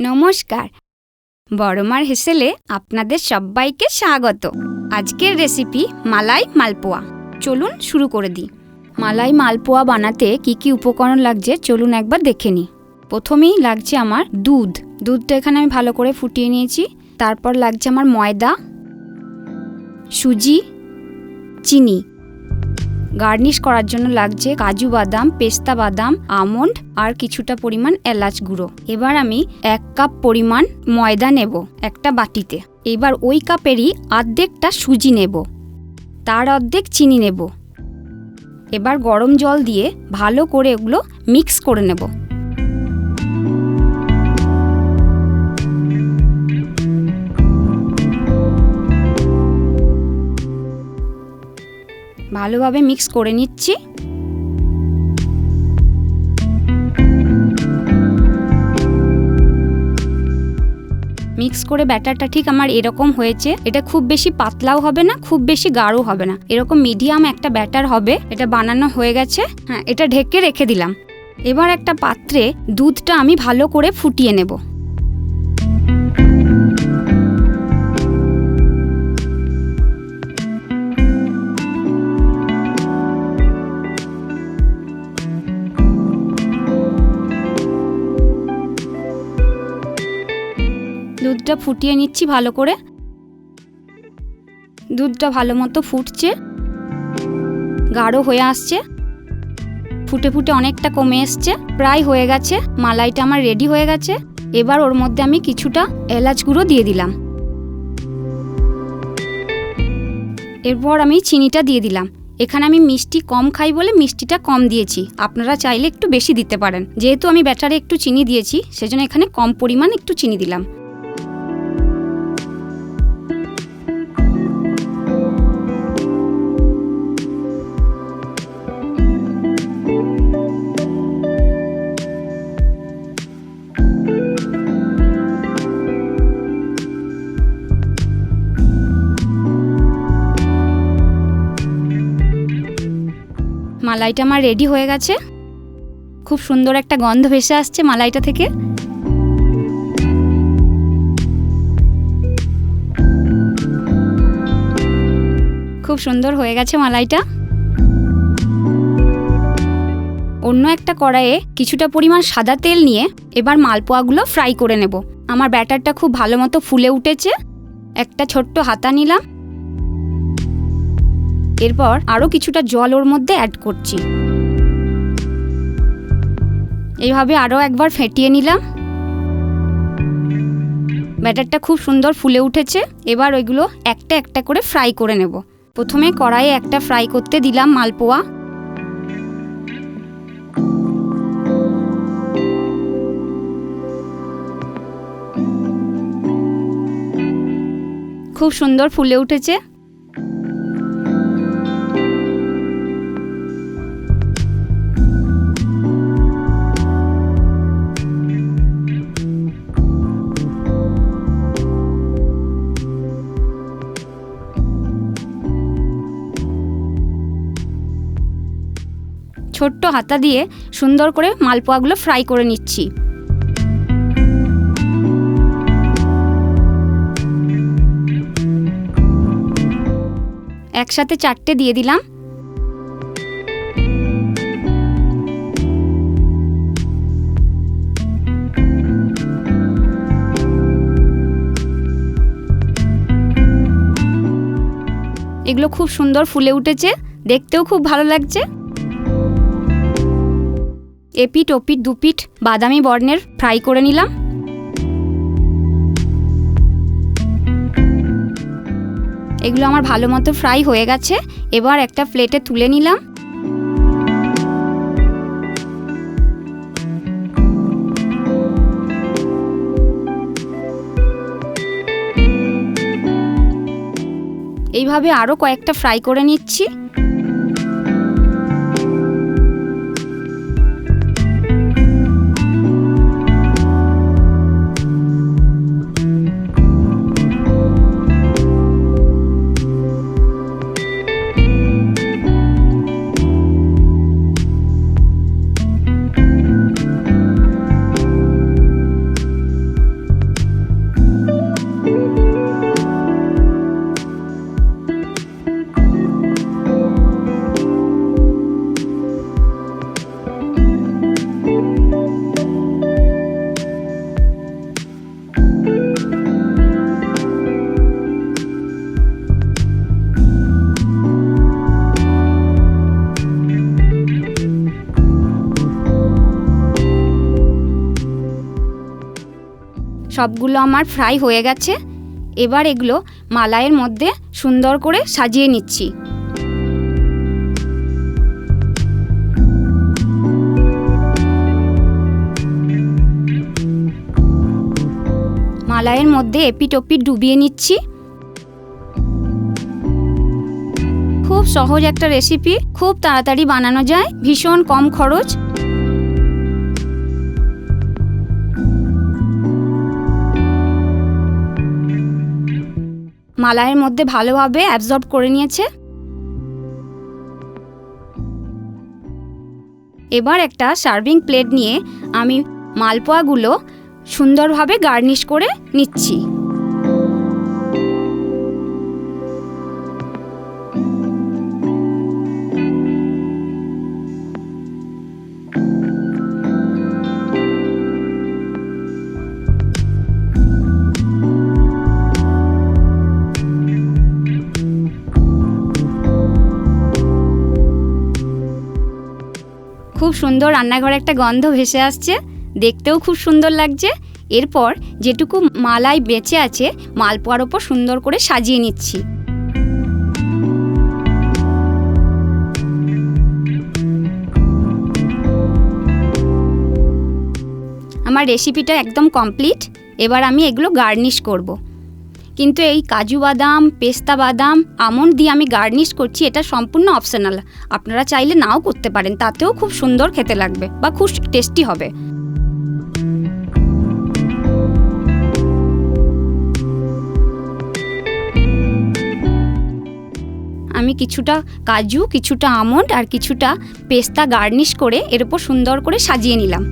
নমস্কার। বড়মার হেসেলে আপনাদের সবাইকে স্বাগত। আজকের রেসিপি মালাই মালপোয়া। চলুন শুরু করে দিই। মালাই মালপোয়া বানাতে কি কি উপকরণ লাগছে চলুন একবার দেখে নিই। প্রথমেই লাগছে আমার দুধ। দুধটা এখানে আমি ভালো করে ফুটিয়ে নিয়েছি। তারপর লাগছে আমার ময়দা, সুজি, চিনি। গার্নিশ করার জন্য লাগছে কাজু বাদাম, পেস্তা বাদাম, আমন্ড আর কিছুটা পরিমাণ এলাচ গুঁড়ো। এবার আমি এক কাপ পরিমাণ ময়দা নেব একটা বাটিতে। এবার ওই কাপেরই অর্ধেকটা সুজি নেব। তার অর্ধেক চিনি নেব। এবার গরম জল দিয়ে ভালো করে ওগুলো মিক্স করে নেব। ভালোভাবে মিক্স করে নিচ্ছি। মিক্স করে ব্যাটারটা ঠিক আমার এরকম হয়েছে। এটা খুব বেশি পাতলাও হবে না, খুব বেশি গাঢ় হবে না। এরকম মিডিয়াম একটা ব্যাটার হবে, এটা বানানো হয়ে গেছে। হ্যাঁ এটা ঢেকে রেখে দিলাম। এবার একটা পাত্রে দুধটা আমি ভালো করে ফুটিয়ে নেব। দুধটা ফুটিয়ে নিচ্ছি ভালো করে। দুধটা ভালো মতো ফুটছে। গাঢ় হয়ে আসছে। ফুটে ফুটে অনেকটা কমে এসছে। প্রায় হয়ে গেছে। মালাইটা আমার রেডি হয়ে গেছে। এবার ওর মধ্যে আমি কিছুটা এলাচ গুঁড়ো দিয়ে দিলাম। এরপর আমি চিনিটা দিয়ে দিলাম। এখানে আমি মিষ্টি কম খাই বলে মিষ্টিটা কম দিয়েছি। আপনারা চাইলে একটু বেশি দিতে পারেন। যেহেতু আমি ব্যাটারে একটু চিনি দিয়েছি, সেজন্য এখানে কম পরিমাণ একটু চিনি দিলাম। মালাইটা আমার রেডি হয়ে গেছে। খুব সুন্দর একটা গন্ধ ভেসে আসছে মালাইটা থেকে। খুব সুন্দর হয়ে গেছে মালাইটা। অন্য একটা কড়াইয়ে কিছুটা পরিমাণ সাদা তেল নিয়ে এবার মালপোয়াগুলো ফ্রাই করে নেব। আমার ব্যাটারটা খুব ভালো মতো ফুলে উঠেছে। একটা ছোট্ট হাতা নিলাম। এরপর আরও কিছুটা জল ওর মধ্যে অ্যাড করছি। এইভাবে আরও একবার ফেটিয়ে নিলাম। ব্যাটারটা খুব সুন্দর ফুলে উঠেছে। এবার ওইগুলো একটা একটা করে ফ্রাই করে নেব। প্রথমে কড়াইয়ে একটা ফ্রাই করতে দিলাম মালপোয়া। খুব সুন্দর ফুলে উঠেছে। ছোট্ট হাতা দিয়ে সুন্দর করে মালপোয়াগুলো ফ্রাই করে নিচ্ছি। একসাথে চারটে দিয়ে দিলাম। এগুলো খুব সুন্দর ফুলে উঠেছে, দেখতেও খুব ভালো লাগছে। এপিট ওপিট দুপিট বাদামি বর্ণের ফ্রাই করে নিলাম। এগুলো আমার ভালো মতো ফ্রাই হয়ে গেছে। এবার একটা প্লেটে তুলে নিলাম। এইভাবে আরও কয়েকটা ফ্রাই করে নিচ্ছি। সবগুলো আমার ফ্রাই হয়ে গেছে। এবার এগুলো মালাইয়ের মধ্যে সুন্দর করে সাজিয়ে নিচ্ছি। মালাইয়ের মধ্যে এপিটপি ডুবিয়ে নিচ্ছি। খুব সহজ একটা রেসিপি। খুব তাড়াতাড়ি বানানো যায়। ভীষণ কম খরচ। মালাইয়ের মধ্যে ভালোভাবে অ্যাবজর্ব করে নিয়েছে। এবার একটা সার্ভিং প্লেট নিয়ে আমি মালপোয়াগুলো সুন্দরভাবে গার্নিশ করে নিচ্ছি। খুব সুন্দর রান্নাঘরে একটা গন্ধ ভেসে আসছে। দেখতেও খুব সুন্দর লাগছে। এরপর যেটুকু মালাই বেঁচে আছে, মালপোয়ার ওপর সুন্দর করে সাজিয়ে নিচ্ছি। আমার রেসিপিটা একদম কমপ্লিট এবার আমি এগুলো গার্নিশ করব। কিন্তু এই কাজু বাদাম, পেস্তা বাদাম আমন্ড দিয়ে আমি গার্নিশ করছি, এটা সম্পূর্ণ অপশনাল আপনারা চাইলে নাও করতে পারেন, তাতেও খুব সুন্দর খেতে লাগবে বা খুব টেস্টি হবে। আমি কিছুটা কাজু, কিছুটা আমন্ড আর কিছুটা পেস্তা গার্নিশ করে এর উপর সুন্দর করে সাজিয়ে নিলাম।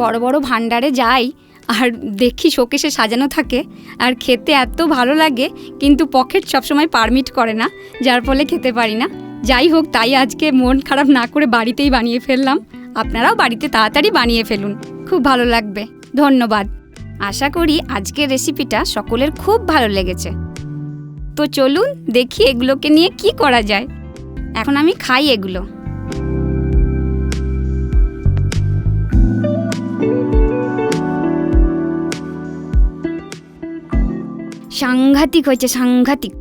বড় বড় ভান্ডারে যাই আর দেখি শোকেসে সাজানো থাকে। আর খেতে এত ভালো লাগে, কিন্তু পকেট সবসময় পারমিট করে না, যার ফলে খেতে পারি না। যাই হোক, তাই আজকে মন খারাপ না করে বাড়িতেই বানিয়ে ফেললাম। আপনারাও বাড়িতে তাড়াতাড়ি বানিয়ে ফেলুন, খুব ভালো লাগবে। ধন্যবাদ। আশা করি আজকের রেসিপিটা সকলের খুব ভালো লেগেছে। তো চলুন দেখি এগুলোকে নিয়ে কি করা যায়। এখন আমি খাই এগুলো। সাংঘাতিক হয়েছে, সাংঘাতিক।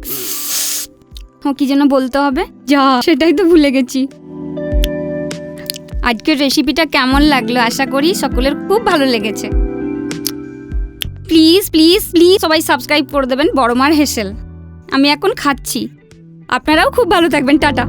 ও, কি যেন বলতে হবে? যা, সেটাই তো ভুলে গেছি। আজকের রেসিপিটা কেমন লাগল? আশা করি সকলের খুব ভালো লেগেছে। প্লিজ প্লিজ প্লিজ সবাই সাবস্ক্রাইব করে দেবেন বড় মার হেসেল। আমি এখন খাচ্ছি। আপনারাও খুব ভালো থাকবেন। টাটা।